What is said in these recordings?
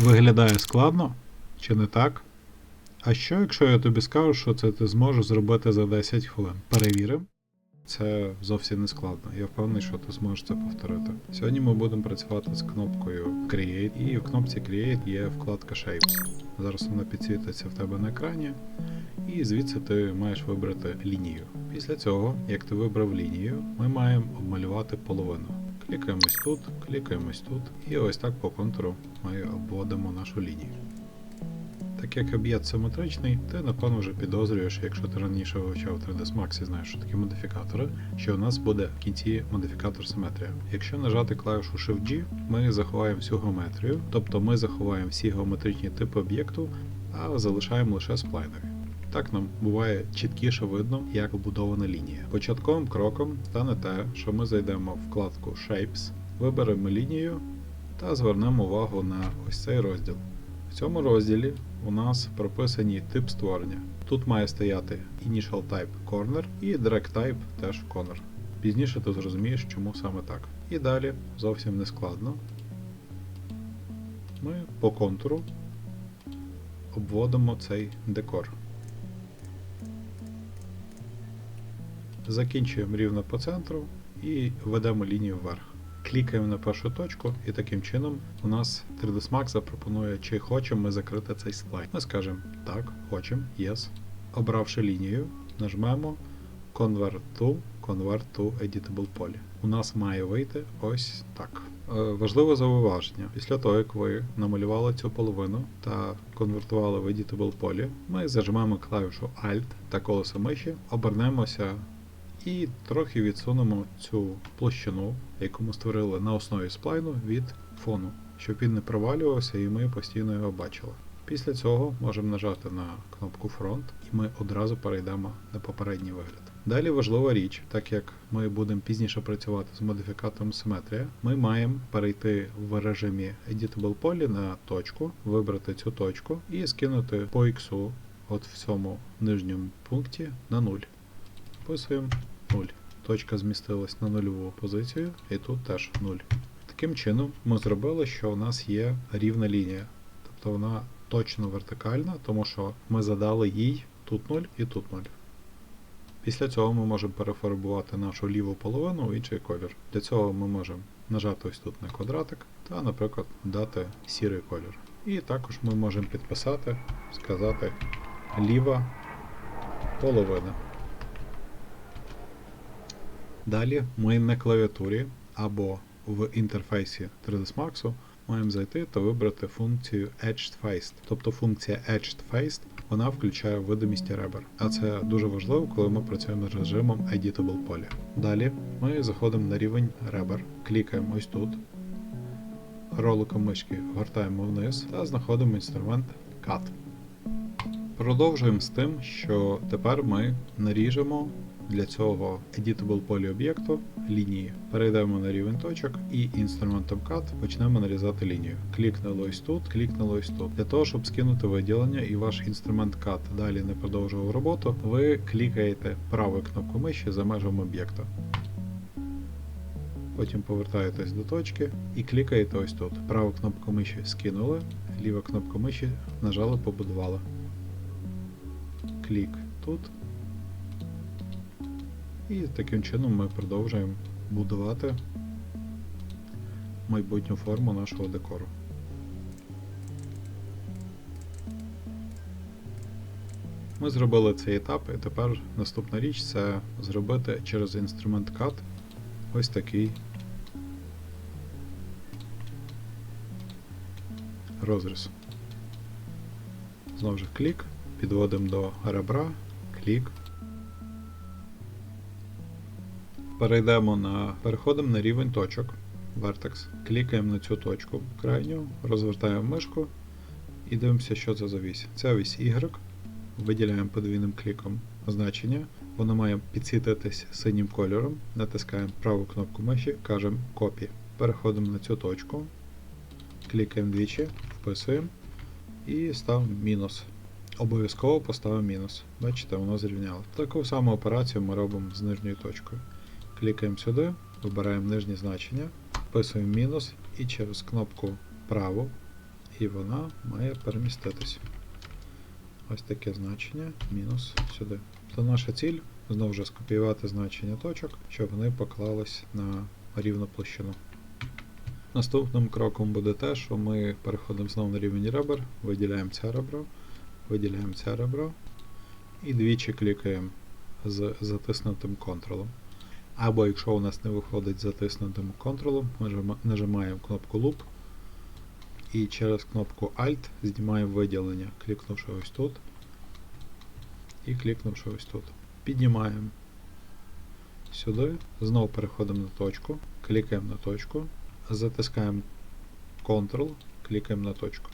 Виглядає складно? Чи не так? А що, якщо я тобі скажу, що це ти зможеш зробити за 10 хвилин? Перевіримо. Це зовсім не складно. Я впевнений, що ти зможеш це повторити. Сьогодні ми будемо працювати з кнопкою Create, і в кнопці Create є вкладка Shapes. Зараз вона підсвітиться в тебе на екрані, і звідси ти маєш вибрати лінію. Після цього, як ти вибрав лінію, ми маємо обмалювати половину. Клікаємось тут, клікаємось тут, і ось так по контуру ми обводимо нашу лінію. Так як об'єкт симетричний, ти напевно вже підозрюєш, якщо ти раніше вивчав 3ds Max і знаєш, що такі модифікатори, що у нас буде в кінці модифікатор симетрія. Якщо нажати клавішу Shift-G, ми заховаємо всю геометрію, тобто ми заховаємо всі геометричні типи об'єкту, а залишаємо лише сплайнові. Так нам буває чіткіше видно, як побудована лінія. Початковим кроком стане те, що ми зайдемо в вкладку Shapes, виберемо лінію та звернемо увагу на ось цей розділ. В цьому розділі у нас прописані тип створення. Тут має стояти Initial Type Corner і Drag Type теж Corner. Пізніше ти зрозумієш, чому саме так. І далі зовсім не складно. Ми по контуру обводимо цей декор. Закінчуємо рівно по центру і ведемо лінію вверх. Клікаємо на першу точку, і таким чином у нас 3ds Max запропонує, чи хочемо ми закрити цей слайд. Ми скажемо так, хочемо, yes. Обравши лінію, нажмемо Convert to, Convert to Editable Poly. У нас має вийти ось так. Е, важливе зауваження. Після того, як ви намалювали цю половину та конвертували в Editable Poly, ми зажмемо клавішу Alt та колесо миші, обернемося і трохи відсунемо цю площину, яку ми створили на основі сплайну від фону, щоб він не провалювався і ми постійно його бачили. Після цього можемо нажати на кнопку Front і ми одразу перейдемо на попередній вигляд. Далі важлива річ, так як ми будемо пізніше працювати з модифікатором симетрія, ми маємо перейти в режимі Editable Poly на точку, вибрати цю точку і скинути по X от в цьому нижньому пункті на 0. Вписуємо 0. Точка змістилась на нульову позицію, і тут теж 0. Таким чином, ми зробили, що у нас є рівна лінія. Тобто вона точно вертикальна, тому що ми задали їй тут 0 і тут 0. Після цього ми можемо перефарбувати нашу ліву половину в інший колір. Для цього ми можемо нажати ось тут на квадратик та, наприклад, дати сірий колір. І також ми можемо підписати, сказати ліва половина. Далі ми на клавіатурі або в інтерфейсі 3ds Max маємо зайти та вибрати функцію Edged Faced. Тобто функція Edged Faced вона включає видимість ребер. А це дуже важливо, коли ми працюємо з режимом Editable Poly. Далі ми заходимо на рівень ребер, клікаємо ось тут, роликом мишки гортаємо вниз та знаходимо інструмент Cut. Продовжуємо з тим, що тепер ми наріжемо для цього Editable Poly об'єкту лінії. Перейдемо на рівень точок і інструментом Cut почнемо нарізати лінію. Клікнули ось тут, клікнули ось тут. Для того, щоб скинути виділення і ваш інструмент Cut далі не продовжував роботу, ви клікаєте правою кнопкою миші за межами об'єкта. Потім повертаєтесь до точки і клікаєте ось тут. Праву кнопку миші скинули, ліва кнопка миші нажали, побудували. Клік тут. І таким чином ми продовжуємо будувати майбутню форму нашого декору. Ми зробили цей етап, і тепер наступна річ це зробити через інструмент Cut ось такий розріз. Знову ж клік, підводимо до ребра, клік. Перейдемо на переходимо на рівень точок Vertex. Клікаємо на цю точку крайню, розвертаємо мишку і дивимося, що це за вісь. Це вісь Y. Виділяємо подвійним кліком значення. Воно має підсвітитись синім кольором. Натискаємо праву кнопку миші, кажемо Copy. Переходимо на цю точку, клікаємо двічі, вписуємо і ставимо мінус. Обов'язково поставимо мінус. Бачите, воно зрівняло. Таку саму операцію ми робимо з нижньою точкою. Клікаємо сюди, вибираємо нижнє значення, вписуємо мінус і через кнопку праву і вона має переміститись. Ось таке значення мінус сюди. То наша ціль знову ж скопіювати значення точок, щоб вони поклались на рівну площину. Наступним кроком буде те, що ми переходимо знову на рівень ребер, виділяємо це ребро, виділяємо це ребро і двічі клікаємо з затиснутим контролем. Або якщо у нас не виходить затиснутим контролем, ми нажимаємо кнопку Loop і через кнопку Alt знімаємо виділення, клікнувши ось тут і клікнувши ось тут. Піднімаємо сюди, знову переходимо на точку, клікаємо на точку, затискаємо Ctrl, клікаємо на точку.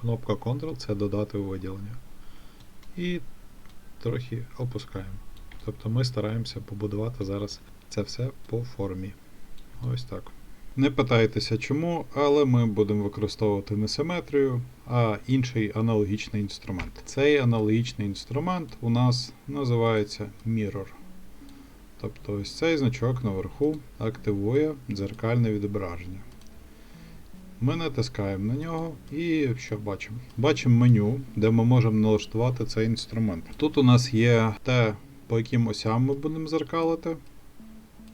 Кнопка Ctrl це додати виділення. І трохи опускаємо. Тобто ми стараємося побудувати зараз це все по формі. Ось так. Не питайтеся чому, але ми будемо використовувати не симетрію, а інший аналогічний інструмент. Цей аналогічний інструмент у нас називається Mirror. Тобто ось цей значок наверху активує дзеркальне відображення. Ми натискаємо на нього і що бачимо? Бачимо меню, де ми можемо налаштувати цей інструмент. Тут у нас є те, по яким осям ми будемо зеркалити.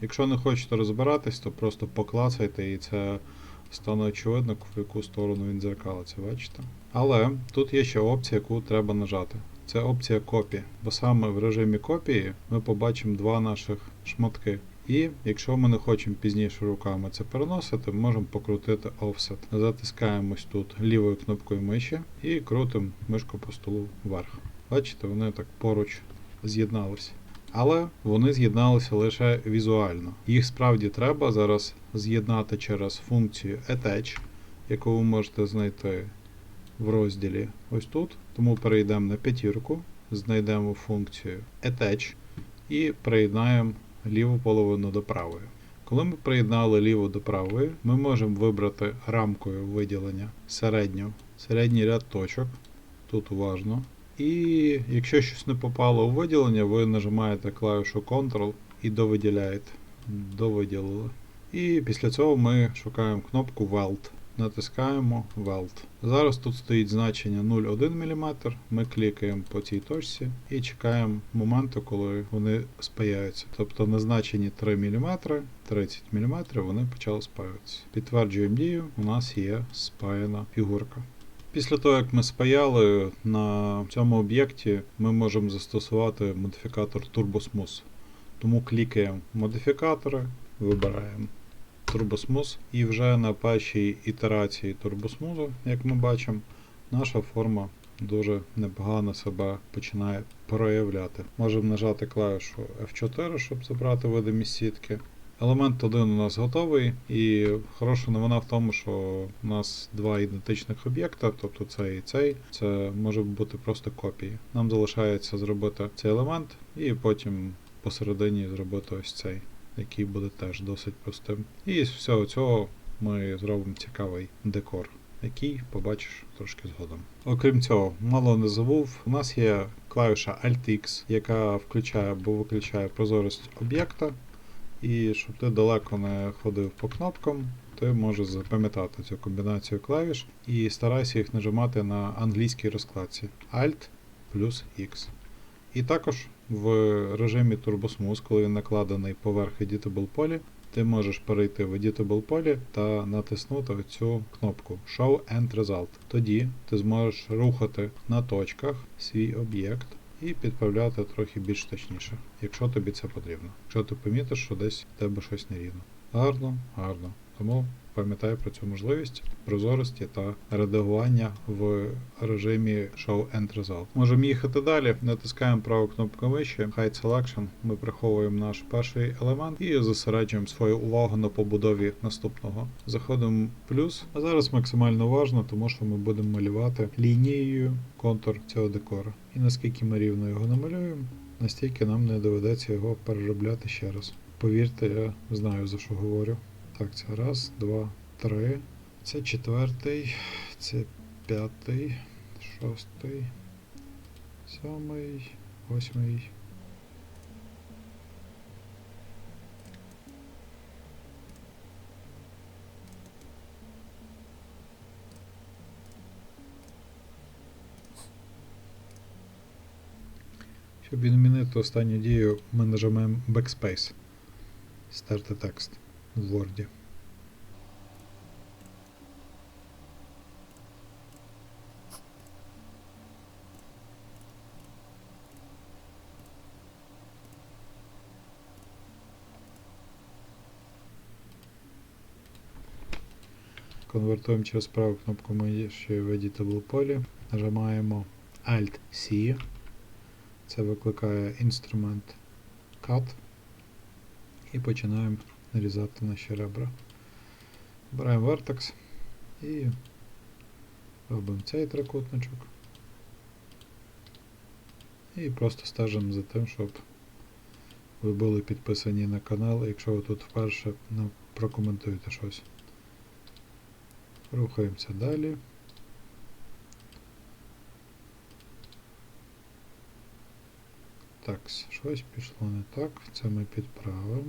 Якщо не хочете розбиратись, то просто поклацайте і це стане очевидно, в яку сторону він дзеркалиться, бачите? Але тут є ще опція, яку треба нажати. Це опція копії, бо саме в режимі копії ми побачимо два наших шматки. І якщо ми не хочемо пізніше руками це переносити, ми можемо покрутити Offset. Затискаємо ось тут лівою кнопкою миші і крутимо мишку по столу вверх. Бачите, вони так поруч з'єдналися. Але вони з'єдналися лише візуально. Їх справді треба зараз з'єднати через функцію Attach, яку ви можете знайти в розділі ось тут. Тому перейдемо на п'ятірку, знайдемо функцію Attach і приєднаємо ліву половину до правої. Коли ми приєднали ліву до правої, ми можемо вибрати рамкою виділення середню, середній ряд точок. Тут уважно. І якщо щось не попало у виділення, ви нажимаєте клавішу Ctrl і довиділяєте. Довиділили. І після цього ми шукаємо кнопку Weld. Натискаємо Weld. Зараз тут стоїть значення 0,1 мм. Ми клікаємо по цій точці і чекаємо моменту, коли вони спаяються. Тобто на значенні 3 мм, 30 мм вони почали спаюватися. Підтверджуємо дію, у нас є спаяна фігурка. Після того, як ми спаяли на цьому об'єкті, ми можемо застосувати модифікатор TurboSmooth. Тому клікаємо модифікатори, вибираємо TurboSmooth і вже на першій ітерації TurboSmooth, як ми бачимо, наша форма дуже непогано себе починає проявляти. Можемо нажати клавішу F4, щоб забрати видимість сітки. Елемент 1 у нас готовий, і хороша новина в тому, що у нас два ідентичних об'єкта, тобто цей і цей, це може бути просто копії. Нам залишається зробити цей елемент і потім посередині зробити ось цей, який буде теж досить простим. І з всього цього ми зробимо цікавий декор, який побачиш трошки згодом. Окрім цього, мало не забув, у нас є клавіша Alt-X, яка включає або виключає прозорість об'єкта. І щоб ти далеко не ходив по кнопкам, ти можеш запам'ятати цю комбінацію клавіш і старайся їх нажимати на англійській розкладці Alt плюс X. І також в режимі TurboSmooth, коли він накладений поверх Editable полі, ти можеш перейти в Editable полі та натиснути цю кнопку Show End Result. Тоді ти зможеш рухати на точках свій об'єкт і підправляти трохи більш точніше, якщо тобі це потрібно. Якщо ти помітиш, що десь в тебе щось нерівно. Гарно, гарно. Тому пам'ятай про цю можливість прозорості та редагування в режимі Show End Result. Можемо їхати далі, натискаємо праву кнопку миші, Hide Selection, ми приховуємо наш перший елемент і зосереджуємо свою увагу на побудові наступного. Заходимо в плюс, а зараз максимально уважно, тому що ми будемо малювати лінією контур цього декора. І наскільки ми рівно його намалюємо, настільки нам не доведеться його переробляти ще раз. Повірте, я знаю за що говорю. Так, це раз, два, три. Це четвертий, це п'ятий, шостий, сьомий, восьмий. Щоб відмінити останню дію, ми нажимаємо Backspace. Стерти текст в Word. Конвертуємо через праву кнопку миші в Editable полі. Нажимаємо Alt-C. Це викликає інструмент Cut. І починаємо нарізати наші ребра. Обираємо Vertex і робимо цей трикутничок. І просто стежимо за тим, щоб ви були підписані на канал. Якщо ви тут вперше, ну, прокоментуйте щось. Рухаємося далі. Так, щось пішло не так. Це ми підправимо.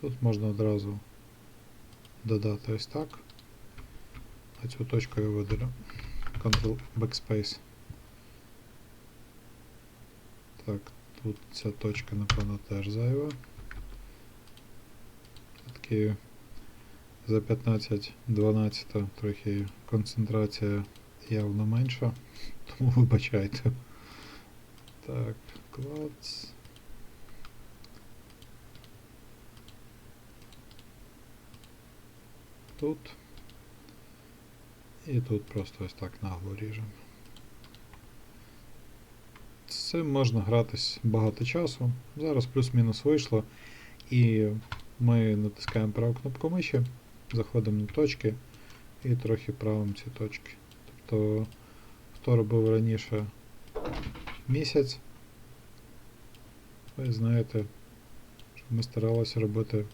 Тут, можна одразу додати ось так. А цю точку я видалю. Ctrl Backspace. Так, тут ця точка, напевно, теж зайва. Такі за 15-12 трохи концентрація явно менша, тому вибачайте. Так, клац. Тут. І тут просто ось так нагло ріжемо. Цим можна гратись багато часу. Зараз плюс-мінус вийшло. І ми натискаємо праву кнопку миші, заходимо на точки і трохи правимо ці точки. Тобто, хто робив раніше місяць, ви знаєте, що ми старалися робити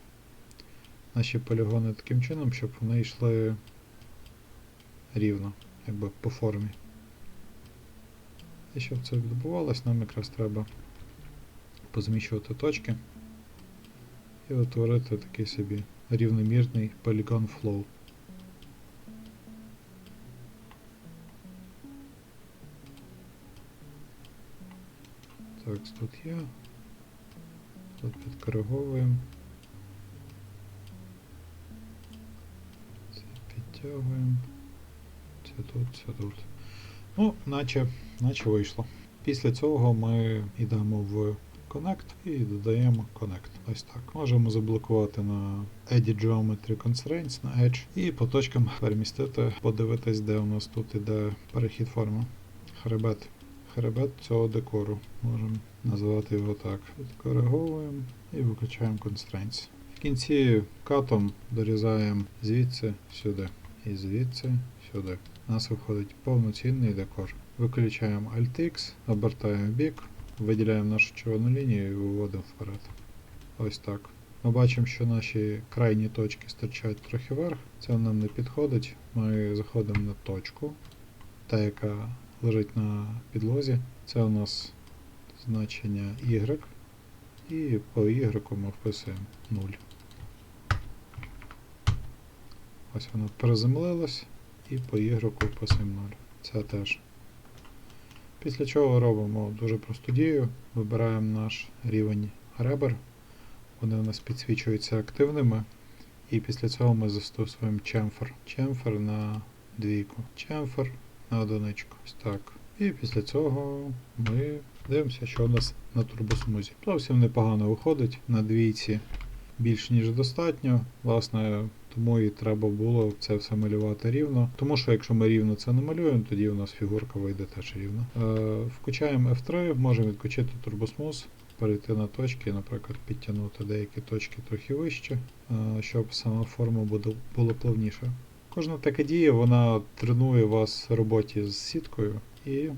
наші полігони таким чином, щоб вони йшли рівно, якби по формі. І щоб це відбувалось, нам якраз треба позміщувати точки і утворити такий собі рівномірний полігон flow. Так, тут є. Тут підкориговуємо. Підтягуємо. Це тут, це тут. Ну, наче, наче вийшло. Після цього ми йдемо в Connect і додаємо Connect. Ось так. Можемо заблокувати на Edit Geometry Constraints на Edge і по точкам перемістити, подивитись, де у нас тут іде перехід форми. Хребет. Хребет цього декору. Можемо назвати його так. Відкориговуємо і виключаємо Constraints. В кінці катом дорізаємо звідси сюди. І звідси сюди. У нас виходить повноцінний декор. Виключаємо Alt-X, обертаємо бік, виділяємо нашу червону лінію і виводимо вперед. Ось так. Ми бачимо, що наші крайні точки стирчать трохи вверх. Це нам не підходить. Ми заходимо на точку, та яка лежить на підлозі. Це у нас значення Y. І по Y ми вписуємо 0. Ось воно приземлилось і по Y вписуємо 0. Це теж. Після чого робимо дуже просту дію. Вибираємо наш рівень ребер. Вони у нас підсвічуються активними. І після цього ми застосуємо чемфер. Чемфер на двійку. Чемфер на одиничку. Ось так. І після цього ми дивимося, що у нас на турбосмузі. Зовсім непогано виходить. На двійці більш ніж достатньо. Власне, тому і треба було це все малювати рівно. Тому що якщо ми рівно це намалюємо, тоді у нас фігурка вийде теж рівно. Е, Вкачаємо F3, можемо відключити турбосмуз, перейти на точки, наприклад, підтягнути деякі точки трохи вище, е, щоб сама форма була плавніша. Кожна така дія вона тренує вас в роботі з сіткою, і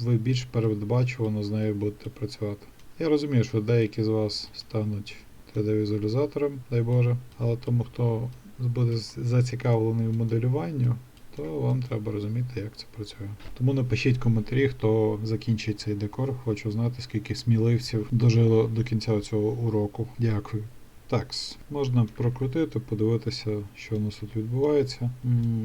ви більш передбачувано з нею будете працювати. Я розумію, що деякі з вас стануть 3D-візуалізатором, дай Боже, але тому, хто буде зацікавлений в моделюванню, то вам треба розуміти, як це працює. Тому напишіть коментарі, хто закінчить цей декор. Хочу знати, скільки сміливців дожило до кінця цього уроку. Дякую. Так, можна прокрутити, подивитися, що у нас тут відбувається.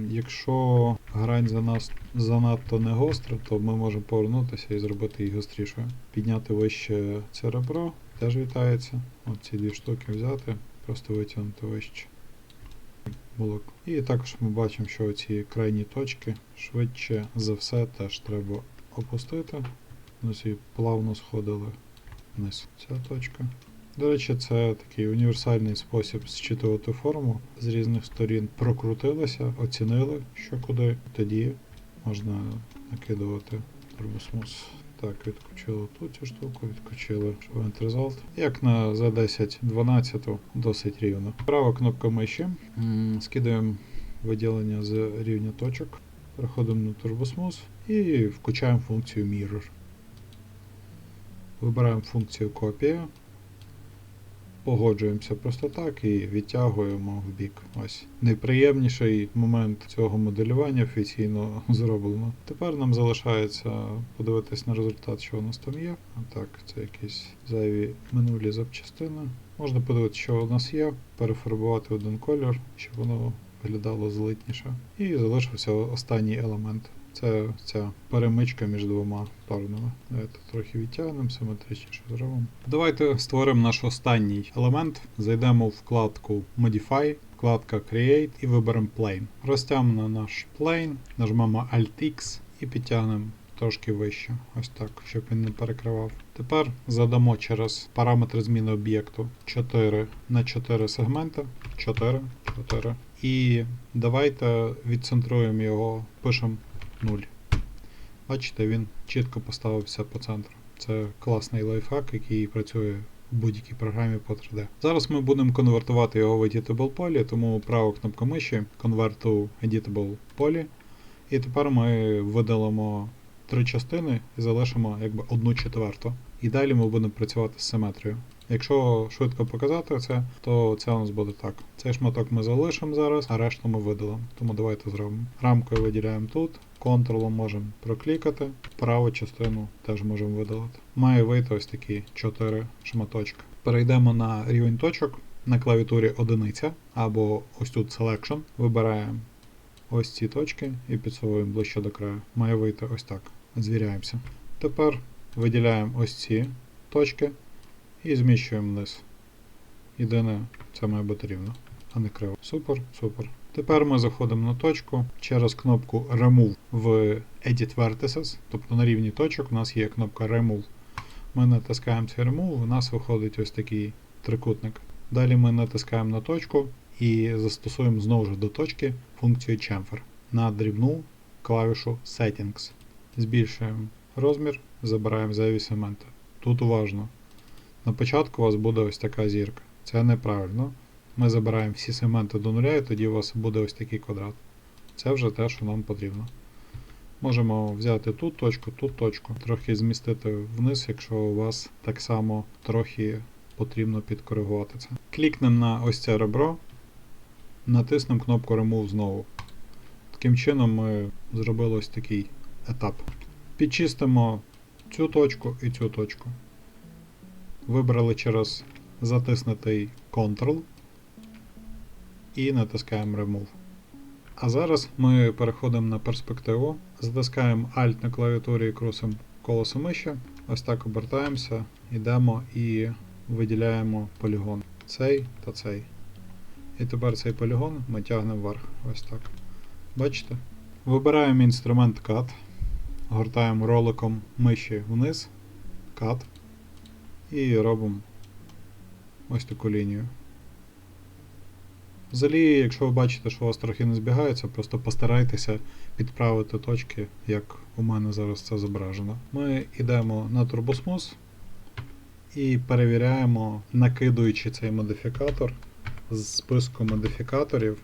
Якщо грань за нас занадто не гостра, то ми можемо повернутися і зробити її гострішою. Підняти вище це ребро, теж вітається. От ці дві штуки взяти, просто витягнути вище. Було. І також ми бачимо, що ці крайні точки швидше за все теж треба опустити. Ось і плавно сходили вниз. Ця точка. До речі, це такий універсальний спосіб зчитувати форму з різних сторін. Прокрутилися, оцінили, що куди. Тоді можна накидувати турбосмус. Так, відключили ту цю штуку, відключили Event Result. Як на Z10 12 досить рівно. Права кнопка миші. Скидаємо виділення з рівня точок. Переходимо на TurboSmooth і включаємо функцію Mirror. Вибираємо функцію копія. Погоджуємося просто так і відтягуємо в бік. Ось найприємніший момент цього моделювання офіційно зроблено. Тепер нам залишається подивитись на результат, що у нас там є. А так, це якісь зайві минулі запчастини. Можна подивитися, що у нас є, перефарбувати один колір, щоб воно виглядало злитніше. І залишився останній елемент. Це ця перемичка між двома парними. Давайте трохи відтягнемо, симетричніше зробимо. Давайте створимо наш останній елемент. Зайдемо в вкладку Modify, вкладка Create і виберемо Plane. Розтягнемо наш plane, нажмемо Alt-X і підтягнемо трошки вище. Ось так, щоб він не перекривав. Тепер задамо через параметри зміни об'єкту 4 на 4 сегменти. 4, 4. І давайте відцентруємо його, пишемо 0. Бачите, він чітко поставився по центру. Це класний лайфхак, який працює в будь-якій програмі по 3D. Зараз ми будемо конвертувати його в Editable Poly, тому права кнопка миші to Editable Poly. І тепер ми видалимо три частини і залишимо якби одну четверту. І далі ми будемо працювати з симетрією. Якщо швидко показати це, то це у нас буде так. Цей шматок ми залишимо зараз, а решту ми видалимо. Тому давайте зробимо. Рамкою виділяємо тут, контролом можемо проклікати, праву частину теж можемо видалити. Має вийти ось такі 4 шматочки. Перейдемо на рівень точок на клавіатурі одиниця або ось тут Selection. Вибираємо ось ці точки і підсовуємо ближче до краю. Має вийти ось так. Звіряємося. Тепер виділяємо ось ці точки і зміщуємо вниз. Єдине, це має бути рівно, а не криво. Супер, супер. Тепер ми заходимо на точку через кнопку Remove в Edit Vertices, тобто на рівні точок у нас є кнопка Remove. Ми натискаємо цей Remove, у нас виходить ось такий трикутник. Далі ми натискаємо на точку і застосуємо знову ж до точки функцію Chamfer на дрібну клавішу Settings. Збільшуємо розмір, забираємо зайві сегменти. Тут уважно. На початку у вас буде ось така зірка. Це неправильно. Ми забираємо всі сегменти до нуля, і тоді у вас буде ось такий квадрат. Це вже те, що нам потрібно. Можемо взяти тут точку, тут точку, трохи змістити вниз, якщо у вас так само трохи потрібно підкоригувати це. Клікнемо на ось це ребро, натиснемо кнопку Remove знову. Таким чином ми зробили ось такий етап. Підчистимо цю точку і цю точку. Вибрали через затиснутий Ctrl і натискаємо Remove. А зараз ми переходимо на перспективу, затискаємо Alt на клавіатурі і крутимо колесо миші. Ось так обертаємося, йдемо і виділяємо полігон. Цей та цей. І тепер цей полігон ми тягнемо вверх. Ось так. Бачите? Вибираємо інструмент Cut, гортаємо роликом миші вниз, Cut. І робимо ось таку лінію. Взагалі, якщо ви бачите, що у вас трохи не збігається, просто постарайтеся підправити точки, як у мене зараз це зображено. Ми йдемо на турбосмус і перевіряємо, накидуючи цей модифікатор з списку модифікаторів,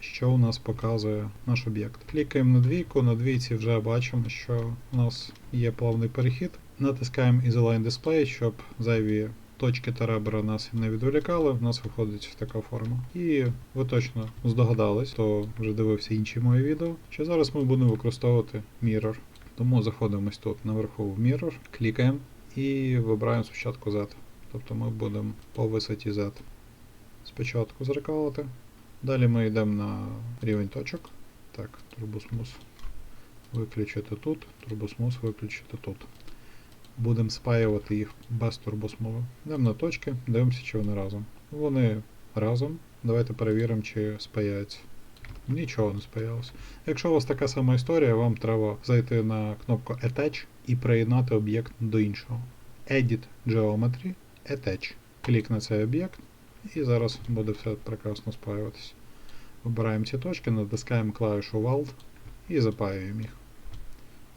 що у нас показує наш об'єкт. Клікаємо на двійку, на двійці вже бачимо, що у нас є плавний перехід. Натискаємо Isoline Display, щоб зайві точки та ребра нас не відволікали, в нас виходить така форма. І ви точно здогадались, хто вже дивився інші мої відео, що зараз ми будемо використовувати Mirror. Тому заходимо тут наверху в Mirror, клікаємо і вибираємо спочатку Z. Тобто ми будемо по висоті Z. спочатку зеркалити. Далі ми йдемо на рівень точок. Так, турбосмус виключити тут, турбосмус виключити тут. Будемо спаювати їх без турбосмови. Йдемо на точки, дивимося, чи вони разом. Вони разом. Давайте перевіримо, чи спаяються. Нічого не спаялося. Якщо у вас така сама історія, вам треба зайти на кнопку Attach і приєднати об'єкт до іншого. Edit Geometry, Attach. Клік на цей об'єкт, і зараз буде все прекрасно спаюватися. Вибираємо ці точки, натискаємо клавішу Weld і запаюємо їх.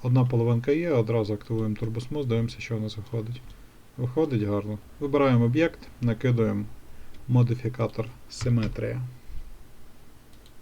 Одна половинка є, одразу активуємо турбосмус, дивимося, що у нас виходить. Виходить гарно. Вибираємо об'єкт, накидуємо модифікатор симетрія.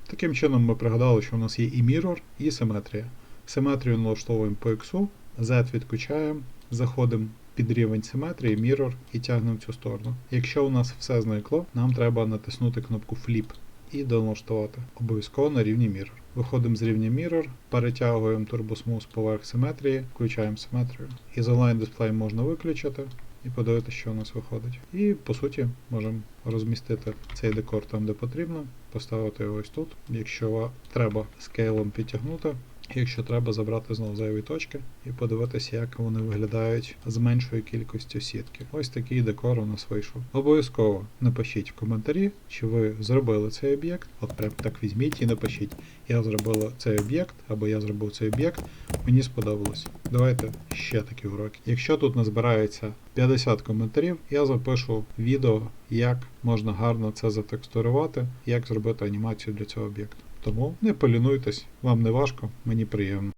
Таким чином ми пригадали, що у нас є і Mirror, і симетрія. Симетрію налаштовуємо по X, Z відключаємо, заходимо під рівень симетрії, Mirror і тягнемо в цю сторону. Якщо у нас все зникло, нам треба натиснути кнопку Flip і доналаштувати. Обов'язково на рівні Mirror. Виходимо з рівня Mirror, перетягуємо турбосмус поверх симетрії, включаємо симетрію. Із онлайн дисплей можна виключити і подивитися, що у нас виходить. І по суті можемо розмістити цей декор там, де потрібно, поставити його ось тут. Якщо треба скейлом підтягнути, якщо треба забрати знову зайві точки і подивитися, як вони виглядають з меншою кількістю сітки. Ось такий декор у нас вийшов. Обов'язково напишіть в коментарі, чи ви зробили цей об'єкт. От прям так візьміть і напишіть. Я зробила цей об'єкт, або я зробив цей об'єкт, мені сподобалось. Давайте ще такі уроки. Якщо тут назбирається 50 коментарів, я запишу відео, як можна гарно це затекстурувати, як зробити анімацію для цього об'єкту. Тому не полінуйтесь, вам не важко, мені приємно.